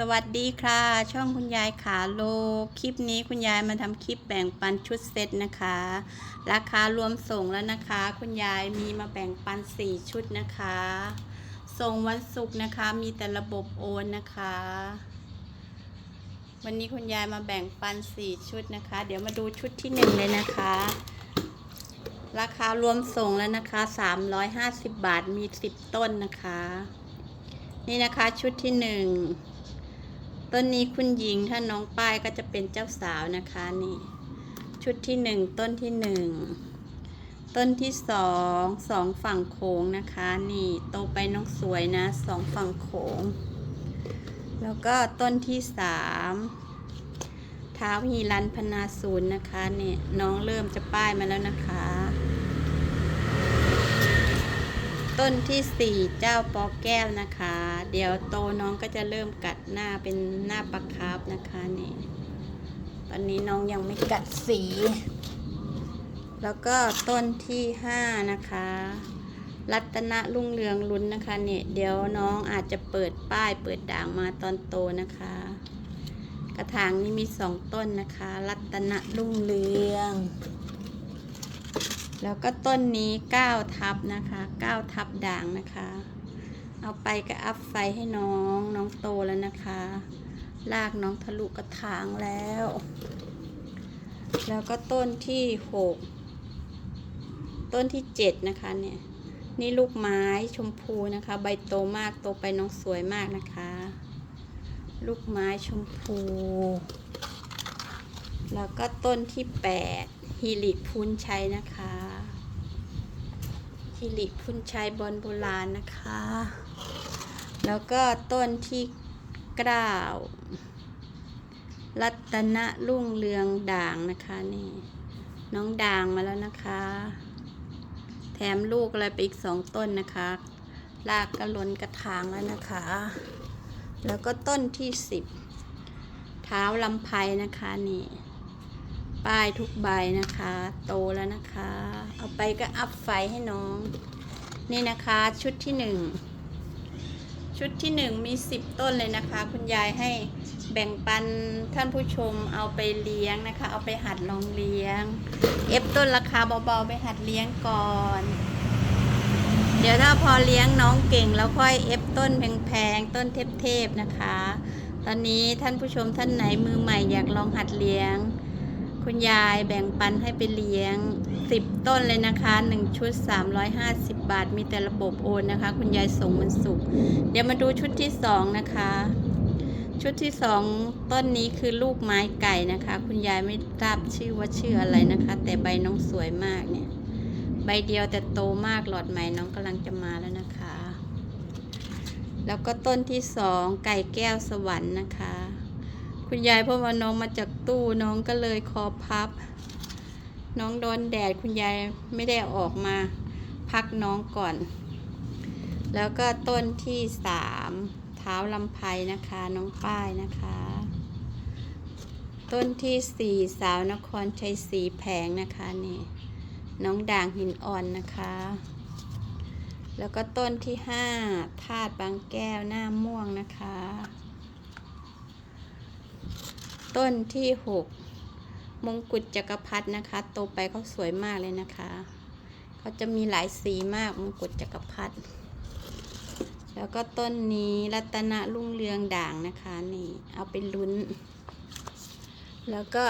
สวัสดีค่ะ ช่องคุณยายขาโล คลิปนี้คุณยายมาทำคลิปแบ่งปันชุดเซตนะคะ ราคารวมส่งแล้วนะคะ คุณยายมีมาแบ่งปัน 4 ชุดนะคะ ส่งวันศุกร์นะคะ มีแต่ระบบโอนนะคะ วันนี้คุณยายมาแบ่งปัน 4 ชุดนะคะ เดี๋ยวมาดูชุดที่ 1 เลยนะคะ ราคารวมส่งแล้วนะคะ 350 บาทมี 10 ต้นนะคะ นี่นะคะชุดที่หนึ่ง ต้นนี้คุณหญิงถ้าน้องป้ายก็จะเป็นเจ้าสาวนะคะนี่ ชุดที่หนึ่งต้นที่หนึ่งต้นที่สองสองฝั่งโขงนะคะ นี่โตไปน้องสวยนะสองฝั่งโขงแล้วก็ต้นที่สามเท้าฮีรันพนาศูนย์นะคะนี่น้องเริ่มจะป้ายมาแล้วนะคะ ต้นที่สี่เจ้าปอแก้วนะคะ เดี๋ยวโตน้องก็จะเริ่มกัดหน้าเป็นหน้าปลาคาร์ฟนะคะนี่ตอนนี้น้องยังไม่กัดสี แล้วก็ต้นที่ห้านะคะ รัตนรุ่งเรืองลุ้นนะคะเนี่ยเดี๋ยวน้องอาจจะเปิดป้ายเปิดด่างมาตอนโตนะคะ กระถางนี้มีสองต้นนะคะ รัตนรุ่งเรือง แล้วก็ต้นนี้9ทับนะคะ9ทับด่างนะคะ เอาไปก็อัพไฟให้น้องน้องโตแล้วนะคะ ลากน้องทะลุกระถางแล้ว แล้วก็ต้นที่ 6 ต้นที่ 7 นะคะเนี่ยนี่ลูกไม้ชมพูนะคะ ใบโตมากโตไปน้องสวยมากนะคะ ลูกไม้ชมพู แล้วก็ต้นที่ 8ฮิริพุนชัยนะคะ ฮิริพุนชัยบอลโบราณนะคะ แล้วก็ต้นที่9รัตนรุ่งเรืองด่างนะคะนี่น้องด่างมาแล้วนะคะ แถมลูกอะไรไปอีกสองต้นนะคะลากกระล้นกระถางแล้วนะคะ แล้วก็ต้นที่สิบเท้าลำไพนะคะนี่ ป้ายทุกใบนะคะ โตแล้วนะคะ เอาไปก็อัพไฟให้น้อง นี่นะคะชุดที่หนึ่งชุดที่หนึ่งมีสิบต้นเลยนะคะ คุณยายให้แบ่งปันท่านผู้ชมเอาไปเลี้ยงนะคะ เอาไปหัดลองเลี้ยง เอฟต้นราคาเบาๆไปหัดเลี้ยงก่อน เดี๋ยวถ้าพอเลี้ยงน้องเก่งแล้วค่อยเอฟต้นแพงๆต้นเทพๆนะคะ ตอนนี้ท่านผู้ชมท่านไหนมือใหม่อยากลองหัดเลี้ยง คุณยายแบ่งปันให้ไปเลี้ยง 10 ต้นเลยนะคะ 1 ชุด 350 บาท มีแต่ระบบโอนนะคะ คุณยายส่งมันสุก เดี๋ยวมาดูชุดที่ 2 นะคะ ชุดที่ 2 ต้นนี้คือลูกไม้ไก่นะคะ คุณยายไม่ทราบชื่อว่าชื่ออะไรนะคะ แต่ใบน้องสวยมากเนี่ย ใบเดียวแต่โตมากหลอดใหม่น้องกำลังจะมาแล้วนะคะ แล้วก็ต้นที่ 2 ไก่แก้วสวรรค์นะคะ คุณยายเพราะว่าน้องมาจากตู้น้องก็เลยคอพับ น้องโดนแดดคุณยายไม่ได้ออกมา พักน้องก่อน แล้วก็ต้นที่สามเท้าลำไพนะคะ น้องป้ายนะคะ ต้นที่สี่สาวนครชัยศรีแผงนะคะนี่น้องด่างหินอ่อนนะคะ แล้วก็ต้นที่ห้าธาตุบางแก้วหน้าม่วงนะคะ ต้นที่หกมงกุฎจักรพรรดินะคะ โตไปเขาสวยมากเลยนะคะ เขาจะมีหลายสีมากมงกุฎจักรพรรดิแล้วก็ต้นนี้รัตนรุ่งเรืองด่างนะคะนี่เอาไปลุ้น แล้วก็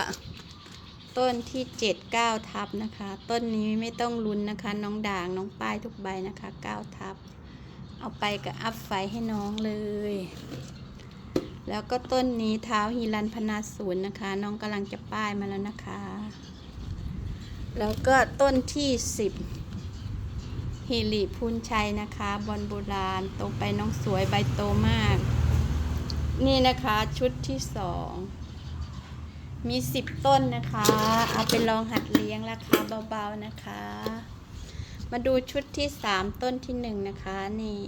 ต้นที่เจ็ดเก้าทับนะคะ ต้นนี้ไม่ต้องลุ้นนะคะ น้องด่างน้องป้ายทุกใบนะคะเก้าทับ เอาไปกับอัพไฟให้น้องเลย แล้วก็ต้นนี้เท้าฮีรันพนาศูนย์นะคะ น้องกำลังจะป้ายมาแล้วนะคะ แล้วก็ต้นที่สิบฮิริพูนชัยนะคะ บอลโบราณโตไปน้องสวยใบโตมาก นี่นะคะชุดที่สองมีสิบต้นนะคะ เอาไปลองหัดเลี้ยงราคาเบาๆนะคะ มาดูชุดที่สามต้นที่หนึ่งนะคะนี่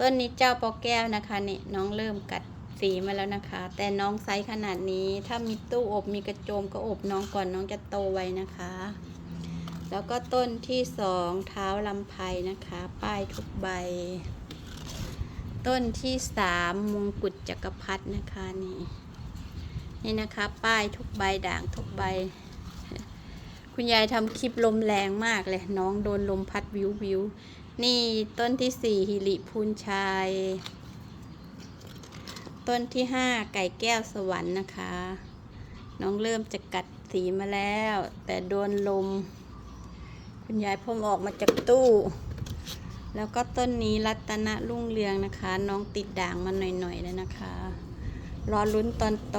ต้นนี้เจ้าปอแก้วนะคะนี่น้องเริ่มกัด สีมาแล้วนะคะ แต่น้องไซส์ขนาดนี้ ถ้ามีตู้อบมีกระโจมก็อบน้องก่อนน้องจะโตไวนะคะ แล้วก็ต้นที่สองเท้าลำไพนะคะ ป้ายทุกใบ ต้นที่สามมงกุฎจักรพรรดินะคะนี่นี่นะคะ ป้ายทุกใบด่างทุกใบ คุณยายทำคลิปลมแรงมากเลย น้องโดนลมพัดวิววิวนี่ต้นที่สี่ฮิริพูนชัย ต้นที่ห้าไก่แก้วสวรรค์นะคะ น้องเริ่มจะกัดสีมาแล้ว แต่โดนลม คุณยายพ่มออกมาจากตู้ แล้วก็ต้นนี้รัตนรุ่งเรืองนะคะ น้องติดด่างมาหน่อยๆแล้วนะคะ รอลุ้นตอนโต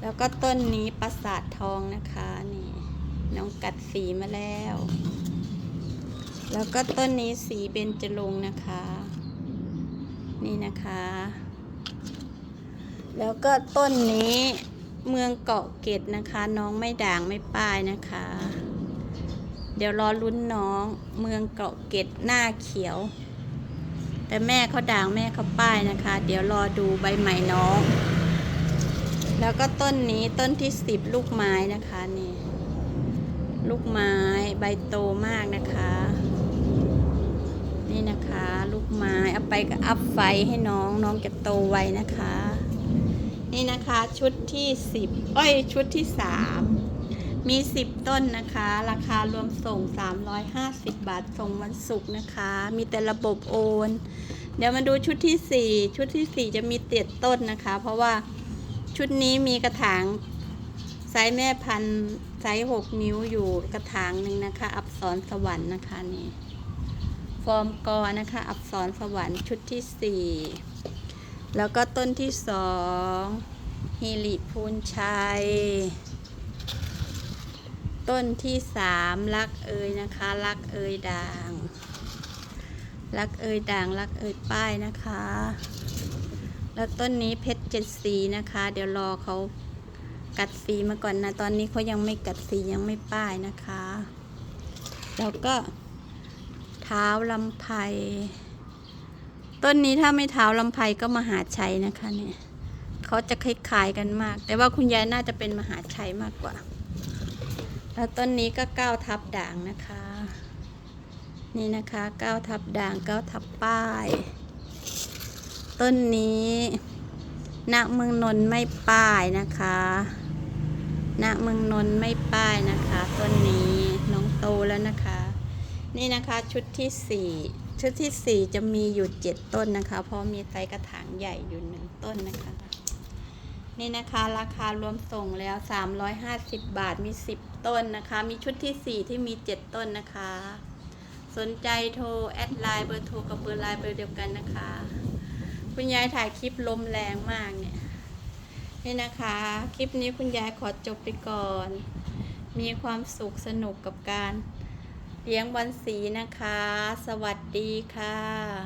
แล้วก็ต้นนี้ปราสาททองนะคะนี่น้องกัดสีมาแล้ว แล้วก็ต้นนี้สีเบญจรงค์นะคะ นี่นะคะ แล้วก็ต้นนี้เมืองเกาะเกร็ดนะคะ น้องไม่ด่างไม่ป้ายนะคะ เดี๋ยวรอลุ้นน้องเมืองเกาะเกร็ดหน้าเขียว แต่แม่เขาด่างแม่เขาป้ายนะคะ เดี๋ยวรอดูใบใหม่น้อง แล้วก็ต้นนี้ต้นที่สิบลูกไม้นะคะนี่ลูกไม้ใบโตมากนะคะ นี่นะคะ ลูกไม้เอาไปกับอัพไฟให้น้องน้องจะโตไวนะคะ นี่นะคะชุดที่สิบเอ้ยชุดที่สามมีสิบต้นนะคะ ราคารวมส่ง 350 บาทส่งวันศุกร์นะคะ มีแต่ระบบโอน เดี๋ยวมาดูชุดที่สี่ชุดที่สี่จะมีเตียดต้นนะคะ เพราะว่าชุดนี้มีกระถางไซส์แม่พันธุ์ไซส์หกนิ้วอยู่กระถางหนึ่งนะคะ อับสรสวรรค์นะคะนี่ ฟอร์มกอนะคะ อับสรสวรรค์ชุดที่สี่แล้วก็ต้นที่สองฮิริพูนชัย ต้นที่สามรักเอยนะคะ รักเอยด่าง รักเอยด่าง รักเอยป้ายนะคะ แล้วต้นนี้เพชรเจ็ดสีนะคะ เดี๋ยวรอเขากัดสีมาก่อนนะ ตอนนี้เขายังไม่กัดสียังไม่ป้ายนะคะ แล้วก็ ท้าลำไพต้นนี้ถ้าไม่เท้าลำไพก็มหาชัยนะคะเนี่ยเขาจะคล้ายๆกันมาก แต่ว่าคุณยายน่าจะเป็นมหาชัยมากกว่า แล้วต้นนี้ก็ก้าวทับด่างนะคะ นี่นะคะก้าวทับด่างก้าวทับป้าย ต้นนี้ณเมืองนนไม่ป้ายนะคะณเมืองนนไม่ป้ายนะคะ ต้นนี้น้องโตแล้วนะคะ นี่นะคะชุดที่สี่ชุดที่สี่จะมีอยู่เจ็ดต้นนะคะ เพราะมีไซส์กระถางใหญ่อยู่หนึ่งต้นนะคะ นี่นะคะราคารวมส่งแล้ว350บบาทมี10ต้นนะคะ มีชุดที่4ที่มี7ต้นนะคะ สนใจโทรแอดไลน์เบอร์โทรกับเบอร์ไลน์เบอร์เดียวกันนะคะ คุณยายถ่ายคลิปลมแรงมากเนี่ยนี่นะคะ คลิปนี้คุณยายขอจบไปก่อน มีความสุขสนุกกับการ เลี้ยงบอลสีนะคะ สวัสดีค่ะ